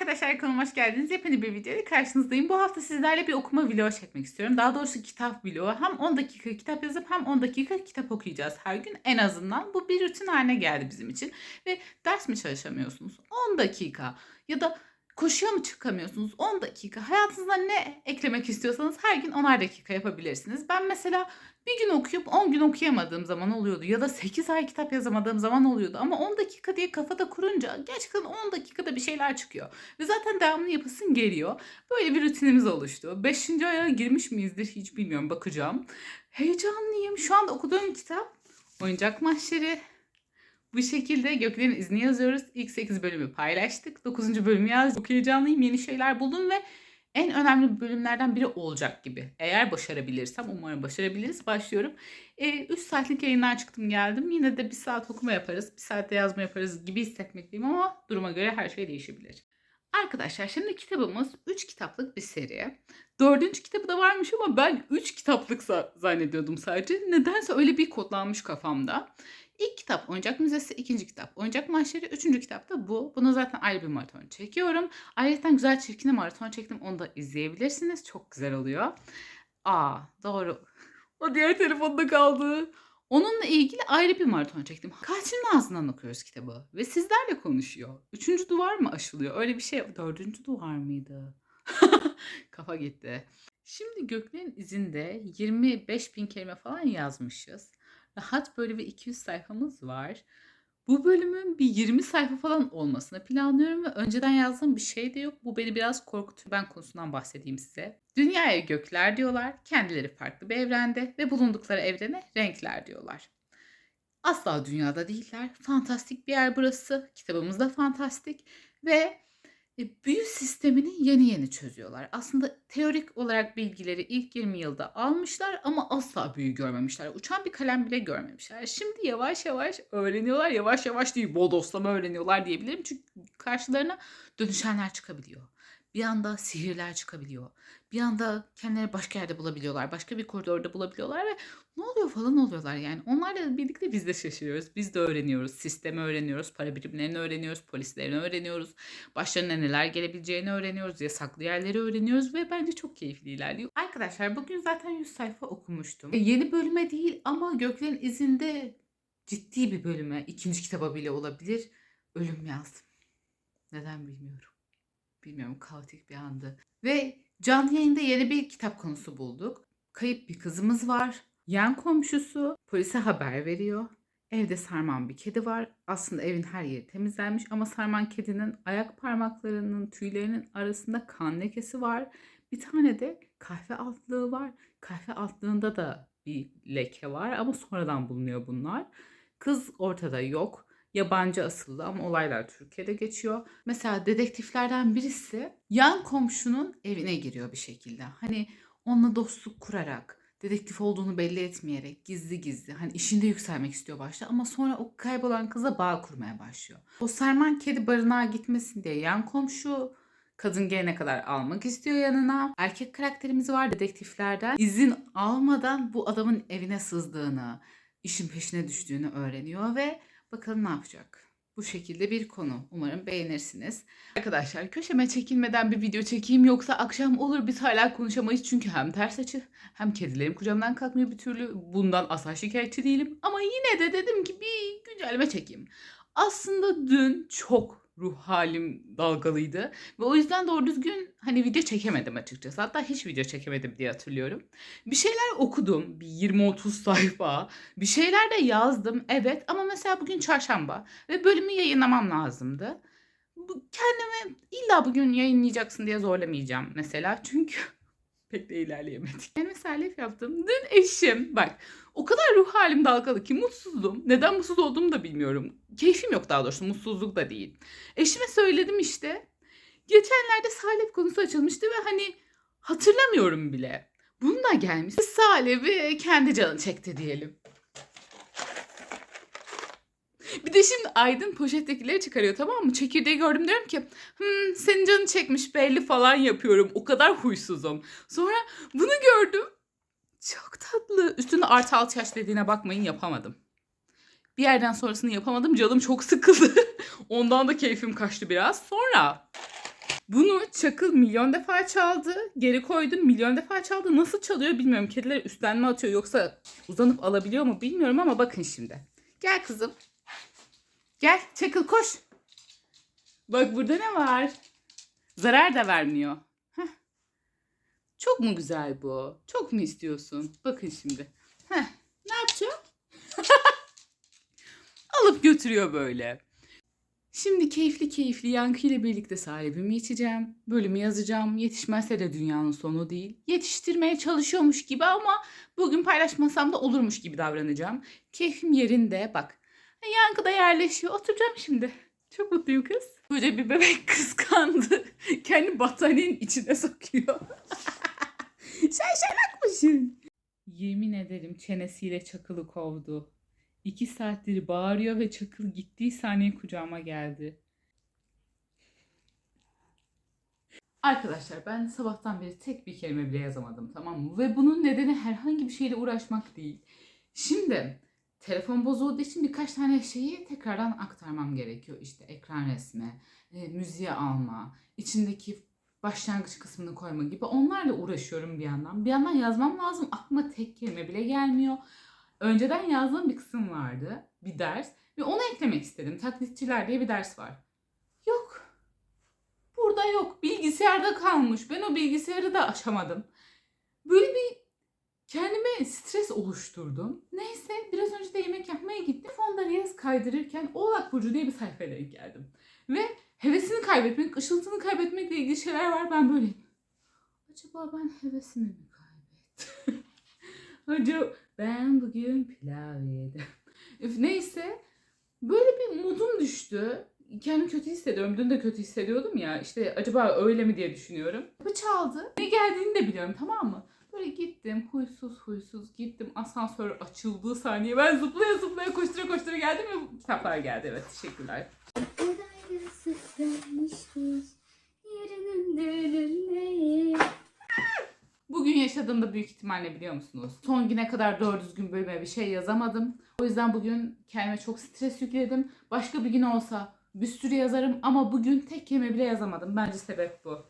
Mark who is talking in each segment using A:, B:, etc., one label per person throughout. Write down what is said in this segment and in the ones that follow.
A: arkadaşlar kanalıma hoş geldiniz. Yepyeni bir videoyla karşınızdayım. Bu hafta sizlerle bir okuma vlogu çekmek istiyorum. Daha doğrusu kitap vlogu. Hem 10 dakika kitap yazıp hem 10 dakika kitap okuyacağız her gün en azından. Bu bir rutin haline geldi bizim için. Ve ders mi çalışamıyorsunuz? 10 dakika ya da koşuya mı çıkamıyorsunuz? 10 dakika. Hayatınızda ne eklemek istiyorsanız her gün 10'ar dakika yapabilirsiniz. Ben mesela bir gün okuyup 10 gün okuyamadığım zaman oluyordu. Ya da 8 ay kitap yazamadığım zaman oluyordu. Ama 10 dakika diye kafada kurunca gerçekten 10 dakikada bir şeyler çıkıyor. Ve zaten devamlı yapısın geliyor. Böyle bir rutinimiz oluştu. 5. aya girmiş miyizdir hiç bilmiyorum bakacağım. Heyecanlıyım. Şu anda okuduğum kitap Oyuncak Mahşeri. Bu şekilde Göklerin izni yazıyoruz. İlk 8 bölümü paylaştık. 9. bölümü yazdık. Çok. Yeni şeyler buldum ve en önemli bölümlerden biri olacak gibi. Eğer başarabilirsem, umarım başarabiliriz. Başlıyorum. 3 saatlik yayından çıktım geldim. Yine de bir saat okuma yaparız, bir saatte yazma yaparız gibi hissetmekteyim ama duruma göre her şey değişebilir. Arkadaşlar şimdi kitabımız 3 kitaplık bir seri. Dördüncü kitabı da varmış ama ben 3 kitaplık za- zannediyordum sadece. Nedense öyle bir kodlanmış kafamda. İlk kitap Oyuncak Müzesi, ikinci kitap Oyuncak Mahşeri, üçüncü kitap da bu. Bunu zaten ayrı bir maraton çekiyorum. Ayrıca Güzel Çirkin'e maraton çektim. Onu da izleyebilirsiniz. Çok güzel oluyor. Aa doğru. O diğer telefonda kaldı. Onunla ilgili ayrı bir maraton çektim. Katilin ağzından okuyoruz kitabı. Ve sizlerle konuşuyor. Üçüncü duvar mı aşılıyor? Öyle bir şey. Dördüncü duvar mıydı? Kafa gitti. Şimdi Göklerin izinde 25 bin kelime falan yazmışız. Rahat böyle bir 200 sayfamız var. Bu bölümün bir 20 sayfa falan olmasını planlıyorum ve önceden yazdığım bir şey de yok. Bu beni biraz korkutuyor. Ben konusundan bahsedeyim size. Dünyaya gökler diyorlar. Kendileri farklı bir evrende ve bulundukları evrene renkler diyorlar. Asla dünyada değiller. Fantastik bir yer burası. Kitabımız da fantastik ve e, büyü sistemini yeni yeni çözüyorlar. Aslında teorik olarak bilgileri ilk 20 yılda almışlar ama asla büyü görmemişler. Uçan bir kalem bile görmemişler. Şimdi yavaş yavaş öğreniyorlar. Yavaş yavaş değil bodoslama öğreniyorlar diyebilirim. Çünkü karşılarına dönüşenler çıkabiliyor. Bir anda sihirler çıkabiliyor. Bir anda kendileri başka yerde bulabiliyorlar. Başka bir koridorda bulabiliyorlar ve ne oluyor falan oluyorlar yani. Onlarla birlikte biz de şaşırıyoruz. Biz de öğreniyoruz. Sistemi öğreniyoruz. Para birimlerini öğreniyoruz. Polislerini öğreniyoruz. Başlarına neler gelebileceğini öğreniyoruz. Yasaklı yerleri öğreniyoruz ve bence çok keyifli ilerliyor. Arkadaşlar bugün zaten 100 sayfa okumuştum. E, yeni bölüme değil ama Göklerin izinde ciddi bir bölüme, ikinci kitaba bile olabilir. Ölüm yazdım. Neden bilmiyorum. Bilmiyorum kaotik bir andı. Ve canlı yayında yeni bir kitap konusu bulduk. Kayıp bir kızımız var. Yan komşusu polise haber veriyor. Evde sarman bir kedi var. Aslında evin her yeri temizlenmiş ama sarman kedinin ayak parmaklarının tüylerinin arasında kan lekesi var. Bir tane de kahve altlığı var. Kahve altlığında da bir leke var ama sonradan bulunuyor bunlar. Kız ortada yok. Yabancı asıllı ama olaylar Türkiye'de geçiyor. Mesela dedektiflerden birisi yan komşunun evine giriyor bir şekilde. Hani onunla dostluk kurarak, dedektif olduğunu belli etmeyerek, gizli gizli hani işinde yükselmek istiyor başta ama sonra o kaybolan kıza bağ kurmaya başlıyor. O Serman kedi barınağa gitmesin diye yan komşu kadın gelene kadar almak istiyor yanına. Erkek karakterimiz var dedektiflerden. İzin almadan bu adamın evine sızdığını, işin peşine düştüğünü öğreniyor ve bakalım ne yapacak. Bu şekilde bir konu. Umarım beğenirsiniz. Arkadaşlar köşeme çekilmeden bir video çekeyim yoksa akşam olur biz hala konuşamayız. Çünkü hem ters açı hem kedilerim kucağımdan kalkmıyor bir türlü. Bundan asla şikayetçi değilim. Ama yine de dedim ki bir güncelleme çekeyim. Aslında dün çok ruh halim dalgalıydı. Ve o yüzden doğru düzgün hani video çekemedim açıkçası. Hatta hiç video çekemedim diye hatırlıyorum. Bir şeyler okudum. Bir 20-30 sayfa. Bir şeyler de yazdım. Evet ama mesela bugün çarşamba. Ve bölümü yayınlamam lazımdı. Kendimi illa bugün yayınlayacaksın diye zorlamayacağım mesela. Çünkü pek de ilerleyemedik. Ben mesela laf yaptım. Dün eşim bak o kadar ruh halim dalgalı ki mutsuzdum. Neden mutsuz olduğumu da bilmiyorum. Keyfim yok daha doğrusu mutsuzluk da değil. Eşime söyledim işte. Geçenlerde salep konusu açılmıştı ve hani hatırlamıyorum bile. Bununla gelmiş. Salep'i kendi canı çekti diyelim. Bir de şimdi Aydın poşettekileri çıkarıyor tamam mı? Çekirdeği gördüm diyorum ki hmm, senin canın çekmiş belli falan yapıyorum. O kadar huysuzum. Sonra bunu gördüm. Çok tatlı. Üstünde artı altı yaş dediğine bakmayın yapamadım. Bir yerden sonrasını yapamadım. Canım çok sıkıldı. Ondan da keyfim kaçtı biraz. Sonra Bunu Çakıl milyon defa çaldı. Geri koydum milyon defa çaldı. Nasıl çalıyor bilmiyorum. Kediler üstten mi atıyor yoksa uzanıp alabiliyor mu bilmiyorum ama bakın şimdi. Gel kızım. Gel Çakıl koş. Bak burada ne var? Zarar da vermiyor. Çok mu güzel bu? Çok mu istiyorsun? Bakın şimdi. Heh. Ne yapacağım? Alıp götürüyor böyle. Şimdi keyifli keyifli Yankı ile birlikte sahibimi içeceğim. Bölümü yazacağım. Yetişmezse de dünyanın sonu değil. Yetiştirmeye çalışıyormuş gibi ama bugün paylaşmasam da olurmuş gibi davranacağım. Keyfim yerinde. Bak. Yankı da yerleşiyor. Oturacağım şimdi. Çok mutluyum kız. Koca bir bebek kıskandı. Kendi battaniyenin içine sokuyor. Sen şalakmışsın. Yemin ederim çenesiyle çakılı kovdu. İki saattir bağırıyor ve çakıl gittiği saniye kucağıma geldi. Arkadaşlar ben sabahtan beri tek bir kelime bile yazamadım tamam mı? Ve bunun nedeni herhangi bir şeyle uğraşmak değil. Şimdi telefon bozulduğu için birkaç tane şeyi tekrardan aktarmam gerekiyor. İşte ekran resmi, e, müziği alma, içindeki başlangıç kısmını koyma gibi onlarla uğraşıyorum bir yandan. Bir yandan yazmam lazım. Aklıma tek kelime bile gelmiyor. Önceden yazdığım bir kısım vardı. Bir ders. Ve onu eklemek istedim. Taklitçiler diye bir ders var. Yok. Burada yok. Bilgisayarda kalmış. Ben o bilgisayarı da aşamadım. Böyle bir kendime stres oluşturdum. Neyse biraz önce de yemek yapmaya gittim. Fonda Reels kaydırırken Oğlak Burcu diye bir sayfaya denk geldim. Ve hevesini kaybetmek, ışıltını kaybetmekle ilgili şeyler var. Ben böyleyim. Acaba ben hevesimi mi kaybettim? Acaba ben bugün pilav yedim. Neyse böyle bir modum düştü. Kendimi kötü hissediyorum. Dün de kötü hissediyordum ya. İşte acaba öyle mi diye düşünüyorum. Kapı çaldı. Ne geldiğini de biliyorum tamam mı? Böyle gittim huysuz huysuz gittim. Asansör açıldığı saniye ben zıplaya zıplaya koştura koştura geldim ve kitaplar geldi. Evet teşekkürler. Bugün yaşadığımda büyük ihtimalle biliyor musunuz? Son güne kadar doğru düzgün bölüme bir şey yazamadım. O yüzden bugün kendime çok stres yükledim. Başka bir gün olsa bir sürü yazarım ama bugün tek kelime bile yazamadım. Bence sebep bu.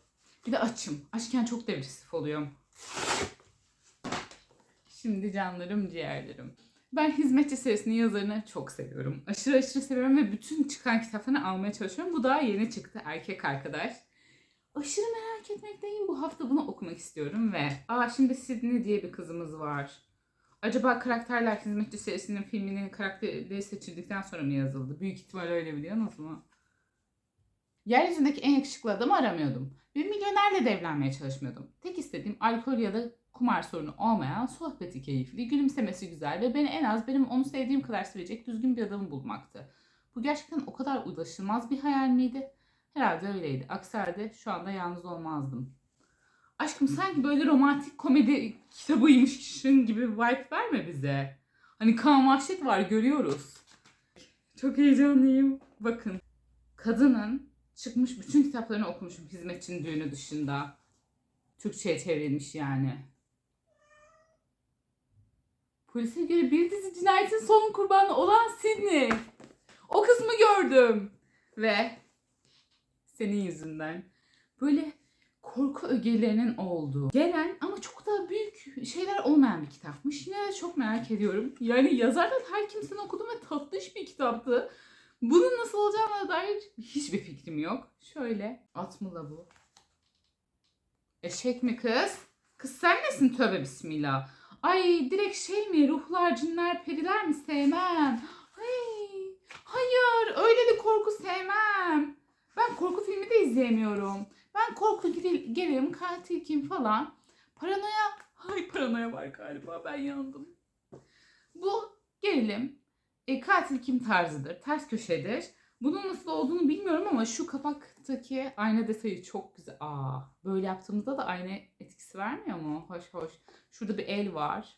A: Bir de açım. Açken çok depresif oluyorum. Şimdi canlarım ciğerlerim. Ben Hizmetçi serisinin yazarını çok seviyorum. Aşırı aşırı seviyorum ve bütün çıkan kitaplarını almaya çalışıyorum. Bu daha yeni çıktı erkek arkadaş. Aşırı merak etmekteyim. Bu hafta bunu okumak istiyorum ve... Aa şimdi Sydney diye bir kızımız var. Acaba karakterler Hizmetçi serisinin filminin karakteri seçildikten sonra mı yazıldı? Büyük ihtimal öyle biliyorsunuz mu? Yeryüzündeki en yakışıklı adamı aramıyordum. Bir milyonerle de evlenmeye çalışmıyordum. Tek istediğim alkol ya da kumar sorunu olmayan, sohbeti keyifli, gülümsemesi güzel ve beni en az benim onu sevdiğim kadar sevecek düzgün bir adamı bulmaktı. Bu gerçekten o kadar ulaşılmaz bir hayal miydi? Herhalde öyleydi. Aksi halde şu anda yalnız olmazdım. Aşkım sanki böyle romantik komedi kitabıymışın gibi vibe verme bize. Hani kan vahşet var görüyoruz. Çok heyecanlıyım. Bakın. Kadının çıkmış bütün kitaplarını okumuşum hizmetçinin düğünü dışında. Türkçe'ye çevrilmiş yani. Polise göre bir dizi cinayetin son kurbanı olan Sidney. O kısmı gördüm. Ve senin yüzünden böyle korku ögelerinin olduğu, gelen ama çok da büyük şeyler olmayan bir kitapmış. Yine de çok merak ediyorum. Yani yazardan her kimsenin okudum ve tatlış bir kitaptı. Bunun nasıl olacağına dair hiçbir fikrim yok. Şöyle at mı la bu? Eşek mi kız? Kız sen nesin tövbe bismillah. Ay direkt şey mi ruhlar, cinler, periler mi sevmem. Ay, hayır öyle de korku sevmem. Ben korku filmi de izleyemiyorum. Ben korku gerilim, katil kim falan. Paranoya, ay paranoya var galiba ben yandım. Bu gerilim, e, katil kim tarzıdır, ters köşedir. Bunun nasıl olduğunu bilmiyorum ama şu kapaktaki ayna detayı çok güzel. Aa, böyle yaptığımızda da ayna etkisi vermiyor mu? Hoş hoş. Şurada bir el var.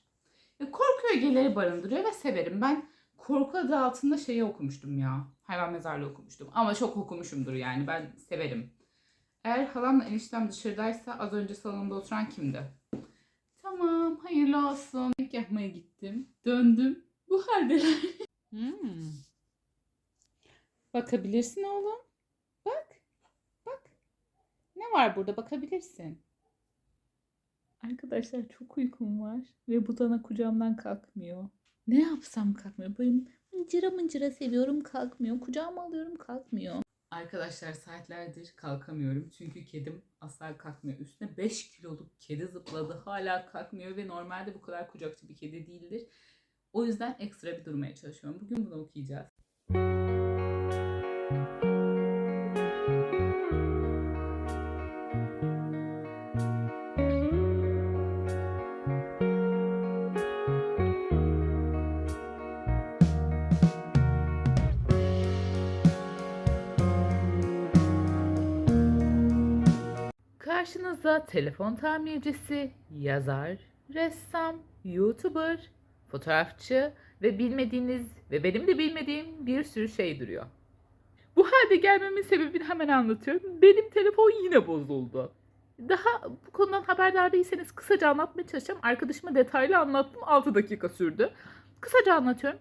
A: E, korku ögeleri barındırıyor ve severim. Ben korku adı altında şeyi okumuştum ya. Hayvan mezarlığı okumuştum. Ama çok okumuşumdur yani. Ben severim. Eğer halamla eniştem dışarıdaysa az önce salonda oturan kimdi? Tamam, hayırlı olsun. Yemek yapmaya gittim. Döndüm. Bu haldeler. Hmm. Bakabilirsin oğlum. Bak. Bak. var burada bakabilirsin. Arkadaşlar çok uykum var ve bu dana kucağımdan kalkmıyor. Ne yapsam kalkmıyor. Böyle mıncıra mıncıra seviyorum kalkmıyor. Kucağıma alıyorum kalkmıyor. Arkadaşlar saatlerdir kalkamıyorum. Çünkü kedim asla kalkmıyor. Üstüne 5 kiloluk kedi zıpladı. Hala kalkmıyor ve normalde bu kadar kucakçı bir kedi değildir. O yüzden ekstra bir durmaya çalışıyorum. Bugün bunu okuyacağız. Karşınızda telefon tamircisi, yazar, ressam, youtuber, fotoğrafçı ve bilmediğiniz ve benim de bilmediğim bir sürü şey duruyor. Bu halde gelmemin sebebini hemen anlatıyorum. Benim telefon yine bozuldu. Daha bu konudan haberdar değilseniz kısaca anlatmaya çalışacağım. Arkadaşıma detaylı anlattım. 6 dakika sürdü. Kısaca anlatıyorum.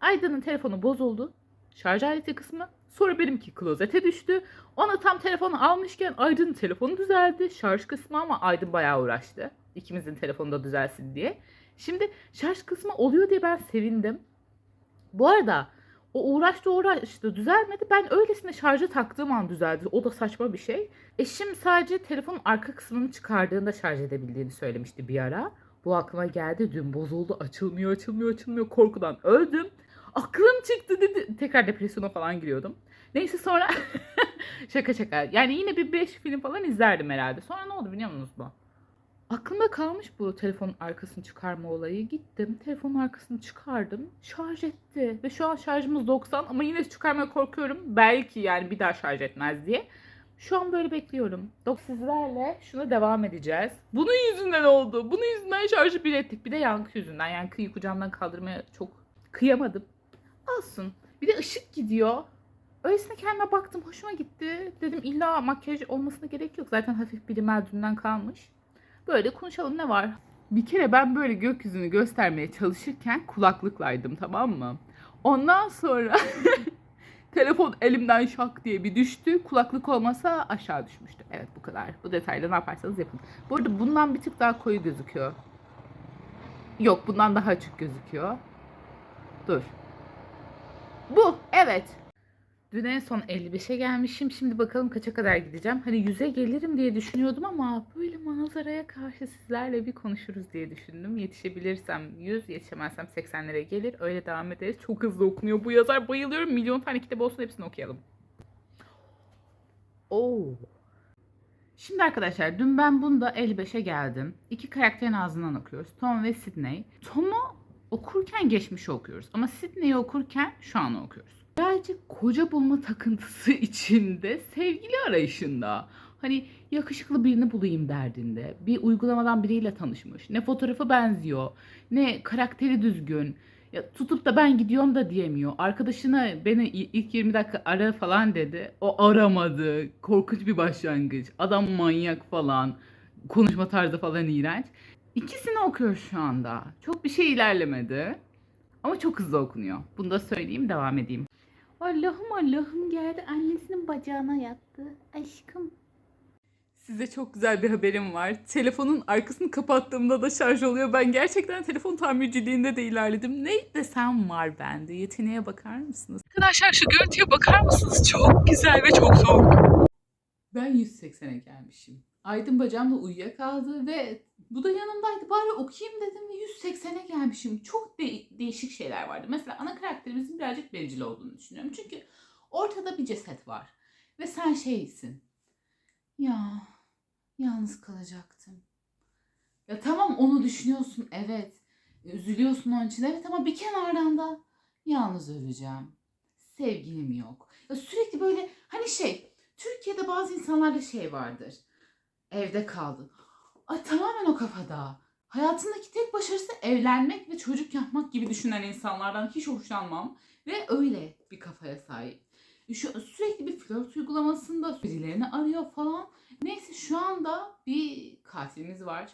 A: Aydın'ın telefonu bozuldu. Şarj aleti kısmı. Sonra benimki klozete düştü. Ona tam telefonu almışken Aydın'ın telefonu düzeldi. Şarj kısmı ama Aydın bayağı uğraştı. İkimizin telefonu da düzelsin diye. Şimdi şarj kısmı oluyor diye ben sevindim. Bu arada o uğraştı uğraştı düzelmedi. Ben öylesine şarja taktığım an düzeldi. O da saçma bir şey. Eşim sadece telefonun arka kısmını çıkardığında şarj edebildiğini söylemişti bir ara. Bu aklıma geldi. Dün bozuldu. Açılmıyor, açılmıyor, açılmıyor. Korkudan öldüm. Aklım çıktı dedi. Tekrar depresyona falan giriyordum. Neyse sonra şaka şaka. Yani yine bir 5 film falan izlerdim herhalde. Sonra ne oldu biliyor musunuz bu? Aklımda kalmış bu telefonun arkasını çıkarma olayı. Gittim telefonun arkasını çıkardım. Şarj etti. Ve şu an şarjımız 90 ama yine çıkarmaya korkuyorum. Belki yani bir daha şarj etmez diye. Şu an böyle bekliyorum. Dok sizlerle şuna devam edeceğiz. Bunun yüzünden oldu. Bunun yüzünden şarjı bir ettik. Bir de yankı yüzünden. Yankıyı kucağımdan kaldırmaya çok kıyamadım. Olsun. Bir de ışık gidiyor. Öylesine kendime baktım. Hoşuma gitti. Dedim illa makyaj olmasına gerek yok. Zaten hafif bir rimel dünden kalmış. Böyle konuşalım ne var? Bir kere ben böyle gökyüzünü göstermeye çalışırken kulaklıklaydım tamam mı? Ondan sonra telefon elimden şak diye bir düştü. Kulaklık olmasa aşağı düşmüştü. Evet bu kadar. Bu detayla ne yaparsanız yapın. Bu arada bundan bir tık daha koyu gözüküyor. Yok bundan daha açık gözüküyor. Dur. Bu evet. Dün en son 55'e gelmişim. Şimdi bakalım kaça kadar gideceğim. Hani 100'e gelirim diye düşünüyordum ama böyle manzaraya karşı sizlerle bir konuşuruz diye düşündüm. Yetişebilirsem 100, yetişemezsem 80'lere gelir. Öyle devam ederiz. Çok hızlı okunuyor. Bu yazar bayılıyorum. Milyon tane kitap olsun hepsini okuyalım. Oo. Şimdi arkadaşlar dün ben bunda 55'e geldim. İki karakterin ağzından okuyoruz. Tom ve Sydney. Tom'u okurken geçmişi okuyoruz. Ama Sydney'i okurken şu an okuyoruz. Birazcık koca bulma takıntısı içinde sevgili arayışında. Hani yakışıklı birini bulayım derdinde. Bir uygulamadan biriyle tanışmış. Ne fotoğrafı benziyor, ne karakteri düzgün. Ya tutup da ben gidiyorum da diyemiyor. Arkadaşına beni ilk 20 dakika ara falan dedi. O aramadı. Korkunç bir başlangıç. Adam manyak falan. Konuşma tarzı falan iğrenç. İkisini okuyor şu anda. Çok bir şey ilerlemedi. Ama çok hızlı okunuyor. Bunu da söyleyeyim, devam edeyim. Allah'ım Allah'ım geldi annesinin bacağına yattı. Aşkım. Size çok güzel bir haberim var. Telefonun arkasını kapattığımda da şarj oluyor. Ben gerçekten telefon tamirciliğinde de ilerledim. Ne desem var bende. Yeteneğe bakar mısınız? Arkadaşlar şu görüntüye bakar mısınız? Çok güzel ve çok soğuk. Ben 180'e gelmişim. Aydın bacağımla uyuyakaldı ve bu da yanımdaydı. Bari okuyayım dedim ve 180'e gelmişim. Çok de- değişik şeyler vardı. Mesela ana karakterimizin birazcık bencil olduğunu düşünüyorum. Çünkü ortada bir ceset var. Ve sen şeysin. Ya yalnız kalacaktım. Ya tamam onu düşünüyorsun evet. Üzülüyorsun onun için evet ama bir kenardan da yalnız öleceğim. Sevgilim yok. Ya sürekli böyle hani şey Türkiye'de bazı insanlarda şey vardır. Evde kaldın. Ay tamamen o kafada. Hayatındaki tek başarısı evlenmek ve çocuk yapmak gibi düşünen insanlardan hiç hoşlanmam. Ve öyle bir kafaya sahip. Şu, sürekli bir flört uygulamasında birilerini arıyor falan. Neyse şu anda bir katilimiz var.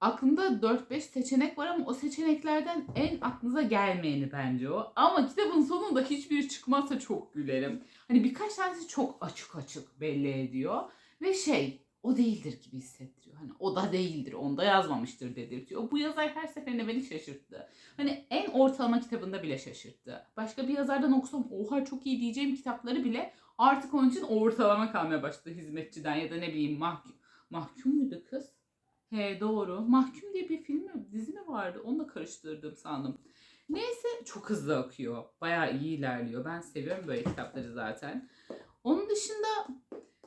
A: Aklımda 4-5 seçenek var ama o seçeneklerden en aklınıza gelmeyeni bence o. Ama kitabın sonunda hiçbiri çıkmazsa çok gülerim. Hani birkaç tanesi çok açık açık belli ediyor. Ve şey o değildir gibi hissettiriyor. Hani o da değildir, onda yazmamıştır dedirtiyor. Bu yazar her seferinde beni şaşırttı. Hani en ortalama kitabında bile şaşırttı. Başka bir yazardan okusam oha çok iyi diyeceğim kitapları bile artık onun için ortalama kalmaya başladı hizmetçiden ya da ne bileyim mahkum. Mahkum muydu kız? He doğru. Mahkum diye bir film mi, dizi mi vardı? Onu da karıştırdım sandım. Neyse çok hızlı akıyor. Bayağı iyi ilerliyor. Ben seviyorum böyle kitapları zaten. Onun dışında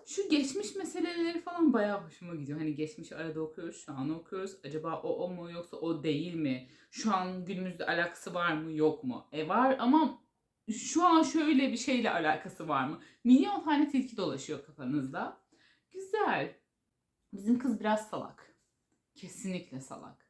A: şu geçmiş meseleleri falan bayağı hoşuma gidiyor. Hani geçmişi arada okuyoruz, şu an okuyoruz. Acaba o o mu yoksa o değil mi? Şu an günümüzde alakası var mı yok mu? E var ama şu an şöyle bir şeyle alakası var mı? Milyon tane tilki dolaşıyor kafanızda. Güzel. Bizim kız biraz salak. Kesinlikle salak.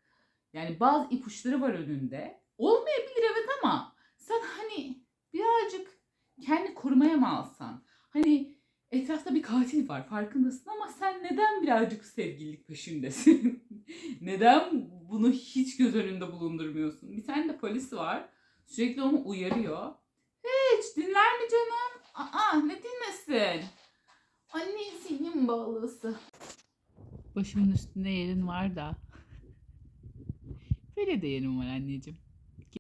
A: Yani bazı ipuçları var önünde. Olmayabilir evet ama sen hani birazcık kendi korumaya mı alsan? Hani etrafta bir katil var farkındasın ama sen neden birazcık sevgililik peşindesin? neden bunu hiç göz önünde bulundurmuyorsun? Bir tane de polis var. Sürekli onu uyarıyor. Hiç dinler mi canım? Aa ne dinlesin? Annesinin bağlısı. Başımın üstünde yerin var da. Böyle de yerim var anneciğim.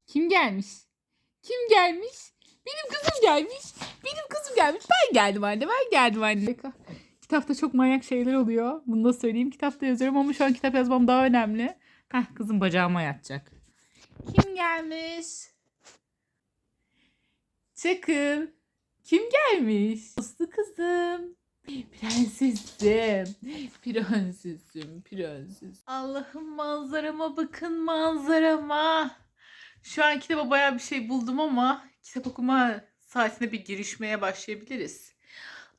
A: Kim gelmiş? Kim gelmiş? Benim kızım gelmiş. Benim kızım gelmiş. Ben geldim anne. Ben geldim anne. Kitapta çok manyak şeyler oluyor. Bunu da söyleyeyim. Kitapta yazıyorum ama şu an kitap yazmam daha önemli. Heh kızım bacağıma yatacak. Kim gelmiş? Çakıl. Kim gelmiş? Uslu kızım. Prensesim. Prensesim. Prenses. Allah'ım manzarama bakın manzarama. Şu an kitaba bayağı bir şey buldum ama kitap okuma saatine bir girişmeye başlayabiliriz.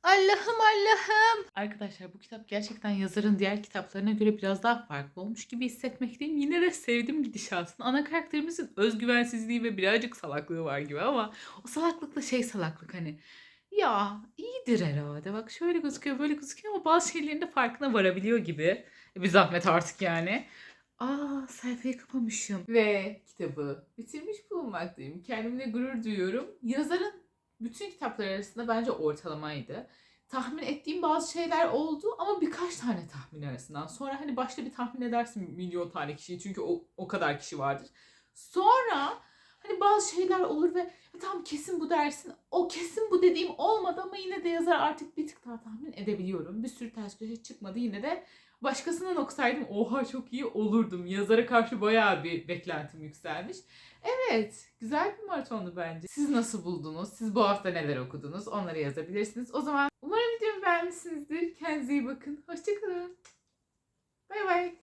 A: Allah'ım Allah'ım. Arkadaşlar bu kitap gerçekten yazarın diğer kitaplarına göre biraz daha farklı olmuş gibi hissetmekteyim. Yine de sevdim gidişatını. Ana karakterimizin özgüvensizliği ve birazcık salaklığı var gibi ama o salaklık da şey salaklık hani ya iyidir herhalde. Bak şöyle gözüküyor böyle gözüküyor ama bazı şeylerin de farkına varabiliyor gibi. E, Bir zahmet artık yani. Aa sayfayı kapamışım. Ve kitabı bitirmiş bulunmaktayım. Kendimle gurur duyuyorum. Yazarın bütün kitaplar arasında bence ortalamaydı. Tahmin ettiğim bazı şeyler oldu ama birkaç tane tahmin arasından. Sonra hani başta bir tahmin edersin milyon tane kişiyi çünkü o, o kadar kişi vardır. Sonra hani bazı şeyler olur ve "Ya tamam kesin bu dersin. O kesin bu dediğim olmadı ama yine de yazar artık bir tık daha tahmin edebiliyorum. Bir sürü ters köşe çıkmadı yine de Başkasından okusaydım oha çok iyi olurdum. Yazara karşı bayağı bir beklentim yükselmiş. Evet, güzel bir maratondu bence. Siz nasıl buldunuz? Siz bu hafta neler okudunuz? Onları yazabilirsiniz. O zaman umarım videomu beğenmişsinizdir. Kendinize iyi bakın. Hoşçakalın. Bay bay.